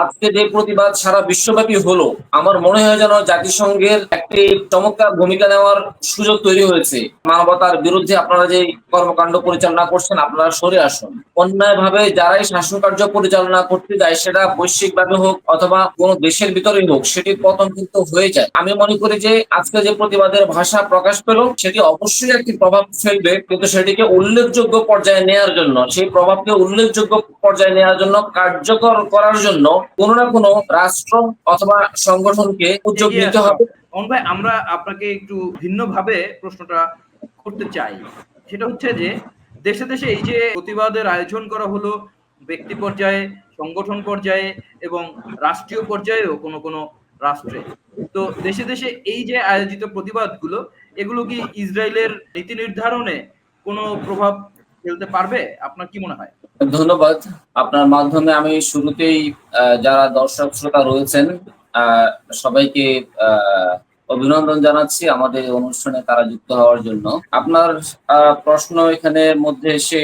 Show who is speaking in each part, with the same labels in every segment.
Speaker 1: আজকে যে প্রতিবাদ সারা বিশ্বব্যাপী হলো। আমার মনে হয় যেন জাতিসংঘের একটি চমৎকার ভূমিকা নেওয়ার সুযোগ তৈরি হয়েছে। মানবতার বিরুদ্ধে আপনারা যে কর্মকাণ্ড পরিচালনা করছেন, আপনারা সরে আসুন। অন্যায় ভাবে যারাই শাসন কার্য পরিচালনা করতে যায়, সেটা বৈশ্বিক ভাবে হোক অথবা কোনো দেশের ভিতরেই হোক সেটির পতন কিন্তু হয়ে যায়। আমি মনে করি যে আজকে যে প্রতিবাদের ভাষা প্রকাশ পেল, সেটি অবশ্যই একটি প্রভাব ফেলবে, কিন্তু সেটিকে উল্লেখযোগ্য পর্যায়ে নেওয়ার জন্য, সেই প্রভাবকে উল্লেখযোগ্য পর্যায়ে নেওয়ার জন্য, কার্যকর করার জন্য কোনো না কোনো রাষ্ট্র অথবা সংগঠনকে উদ্যোগ নিতে হবে।
Speaker 2: ভাই আমরা আপনাকে একটু ভিন্নভাবে প্রশ্নটা করতে চাই। সেটা হচ্ছে যে দেশে দেশে এই যে প্রতিবাদের আয়োজন করা হলো ব্যক্তি পর্যায়ে সংগঠন পর্যায়ে এবং রাষ্ট্রীয় পর্যায়েও কোনো কোনো রাষ্ট্রে। তো দেশে দেশে এই যে আয়োজিত প্রতিবাদগুলো এগুলো কি ইসরায়েলের নীতি নির্ধারণে কোনো প্রভাব ফেলতে পারবে? আপনার কি মনে হয়?
Speaker 1: ধন্যবাদ। আপনার মাধ্যমে আমি শুরুতেই যারা দর্শক শ্রোতা রয়েছেন সবাইকে অভিনন্দন জানাচ্ছি আমাদের অনুষ্ঠানে তারা যুক্ত হওয়ার জন্য। আপনার প্রশ্ন এখানে মধ্যে এসে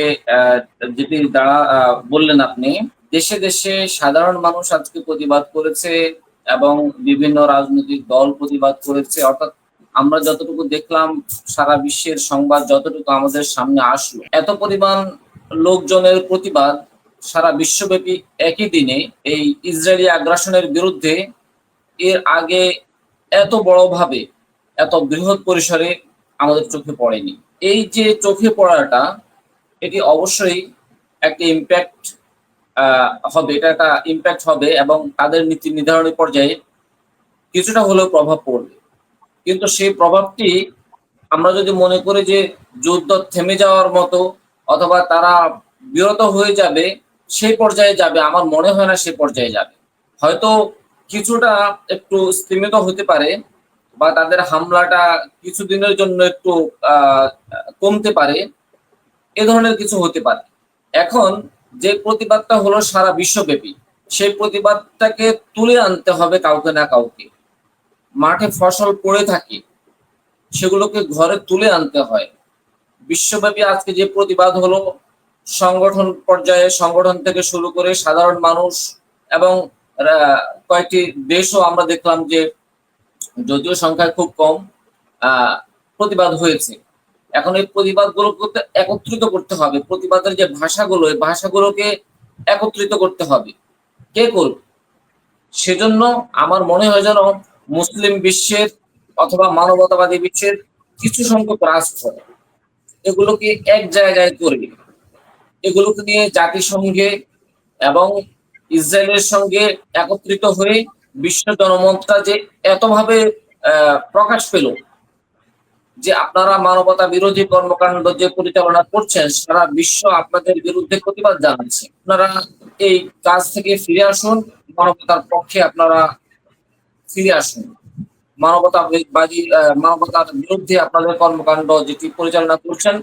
Speaker 1: যেটি আহ, বললেন আপনি দেশে দেশে সাধারণ মানুষ আজকে প্রতিবাদ করেছে এবং বিভিন্ন রাজনৈতিক দল প্রতিবাদ করেছে অর্থাৎ আমরা যতটুকু দেখলাম, সারা বিশ্বের সংবাদ যতটুকু আমাদের সামনে আসলো, এত পরিমাণ লোকজনের প্রতিবাদ সারা বিশ্বব্যাপী একই দিনে এই ইসরায়েলি আগ্রাসনের বিরুদ্ধে এর আগে এত বড়ভাবে, এত বৃহৎ পরিসরে আমাদের চোখে পড়েনি। এই যে চোখে পড়াটা, এটি অবশ্যই একটা ইম্প্যাক্ট হবে, এটা একটা ইম্প্যাক্ট হবে এবং তাদের নীতি নির্ধারণী পর্যায়ে কিছুটা হলেও প্রভাব পড়বে। কিন্তু সেই প্রভাবটি আমরা যদি মনে করি যে যুদ্ধ থেমে যাওয়ার মতো অথবা তারা বিরত হয়ে যাবে, সেই পর্যায়ে যাবে, আমার মনে হয় না সেই পর্যায়ে যাবে। হয়তো কিছুটা একটু স্তীমিত হতে পারে বা তাদের হামলাটা কিছুদিনের জন্য একটু কমতে পারে, এ ধরনের কিছু হতে পারে। এখন যে প্রতিবাদটা হলো সারা বিশ্বব্যাপী, সেই প্রতিবাদটাকে তুলে আনতে হবে কাউকে না কাউকে। মাঠে ফসল পড়ে থাকে, সেগুলোকে ঘরে তুলে আনতে হয়। বিশ্বব্যাপী আজকে যে প্রতিবাদ হলো, সংগঠন পর্যায়ে, সংগঠন থেকে শুরু করে সাধারণ মানুষ এবং কয়েকটি দেশও আমরা দেখলাম যে যদিও সংখ্যায় খুব কম প্রতিবাদ হয়েছে। এখন এই প্রতিবাদগুলো একত্রিত করতে হবে। প্রতিবাদের যে ভাষাগুলো, এই ভাষাগুলোকে একত্রিত করতে হবে। কে করবে? সেজন্য আমার মনে হয় যেন মুসলিম বিশ্বের অথবা মানবতাবাদী বিশ্বের কিছু সংখ্যক রাষ্ট্র, এগুলোকে এক জায়গায় করে, এগুলোকে নিয়ে জাতিসংঘে এবং ইসরায়েলের সঙ্গে একত্রিত হয়ে বিশ্ব জনমতটা যে এতভাবে প্রকাশ পেল যে আপনারা মানবতা বিরোধী কর্মকাণ্ড যে পরিচালনা করছেন, সারা বিশ্ব আপনাদের বিরুদ্ধে প্রতিবাদ জানাচ্ছে। আপনারা এই কাজ থেকে ফিরে আসুন, মানবতার পক্ষে আপনারা ফিরে আসুন। মানবতাবাদী মানবতার বিরুদ্ধে আপনাদের কর্মকাণ্ড যেটি পরিচালনা করছেন,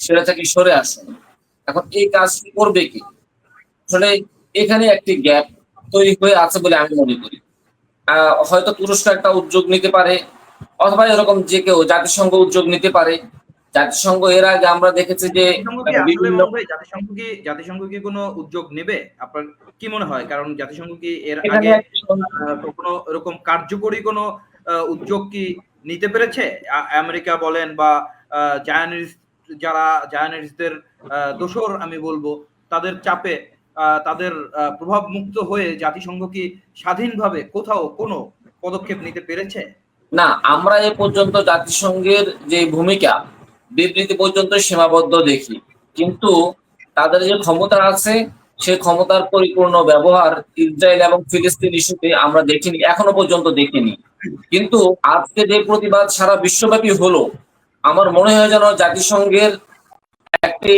Speaker 1: সেটা থেকে সরে আসুন। এখন এই কাজ করবে কি? আসলে এখানে একটি গ্যাপ তৈরি হয়ে আছে বলে আমি মনে করি। হয়তো তুরস্ক একটা উদ্যোগ নিতে পারে, অথবা এরকম যে কেউ জাতিসংঘ উদ্যোগ নিতে পারে জাতিসংঘ এর আগে আমরা দেখেছি যে
Speaker 2: জাতিসংঘ কি জাতিসংঘ কি কোনো উদ্যোগ নেবে? আপনার কি মনে হয়? কারণ জাতিসংঘ কি এর আগে কোনো এরকম কার্যকরী কোনো উদ্যোগ কি নিতে পেরেছে? আমেরিকা বলেন বা জায়ানিস্ট যারা জায়ানিস্টদের দোষর আমি বলব তাদের চাপে তাদের প্রভাব মুক্ত হয়ে জাতিসংঘ কি স্বাধীনভাবে কোথাও কোনো পদক্ষেপ নিতে পেরেছে?
Speaker 1: না আমরা এ পর্যন্ত জাতিসংঘের যে ভূমিকা বিবৃতি পর্যন্ত সীমাবদ্ধ দেখি। কিন্তু তাদের যে ক্ষমতা আছে সেই ক্ষমতার পরিপূর্ণ ব্যবহার ইসরায়েল এবং ফিলিস্তিন ইস্যুতে আমরা দেখিনি, এখনও পর্যন্ত দেখিনি। কিন্তু আজকে যে প্রতিবাদ সারা বিশ্বব্যাপী হলো, আমার মনে হয় যেন জাতিসংঘের একটি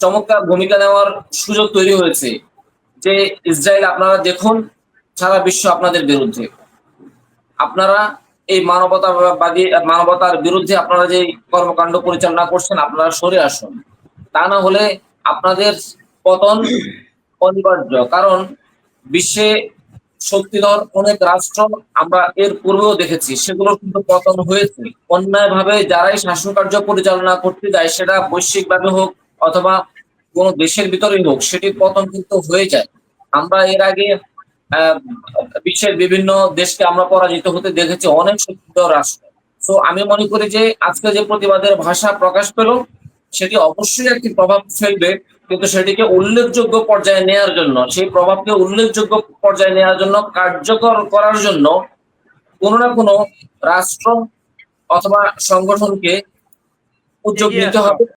Speaker 1: চমৎকার ভূমিকা নেওয়ার সুযোগ তৈরি হয়েছে যে ইসরায়েল আপনারা দেখুন, সারা বিশ্ব আপনাদের বিরুদ্ধে। আপনারা এই মানবতাবাদী মানবতার বিরুদ্ধে আপনারা যে কর্মকাণ্ড পরিচালনা করছেন, আপনারা সরে আসুন। তা না হলে আপনাদের পতন অনিবার্য। কারণ বিশ্বে শক্তিধর অনেক রাষ্ট্র আমরা এর পূর্বেও দেখেছি, সেগুলো কিন্তু পতন হয়েছে। অন্যায় ভাবে যারাই শাসন কার্য পরিচালনা করতে যায়, সেটা বৈশ্বিক ভাবে হোক অথবা কোনো দেশের ভিতরেই হোক, সেটির পতন কিন্তু হয়ে যায়। আমরা এর আগে বিশ্বের বিভিন্ন দেশকে আমরা পরাজিত হতে দেখেছি অনেক শক্তিধর রাষ্ট্র। তো আমি মনে করি যে আজকে যে প্রতিবাদের ভাষা প্রকাশ পেল সেটি অবশ্যই একটি প্রভাব ফেলবে কিন্তু সেটিকে উল্লেখযোগ্য পর্যায়ে নেওয়ার জন্য সেই প্রভাবকে উল্লেখযোগ্য পর্যায়ে নেওয়ার জন্য কার্যকর করার জন্য কোনো না কোনো রাষ্ট্র অথবা সংগঠনকে উদ্যোগ নিতে হবে।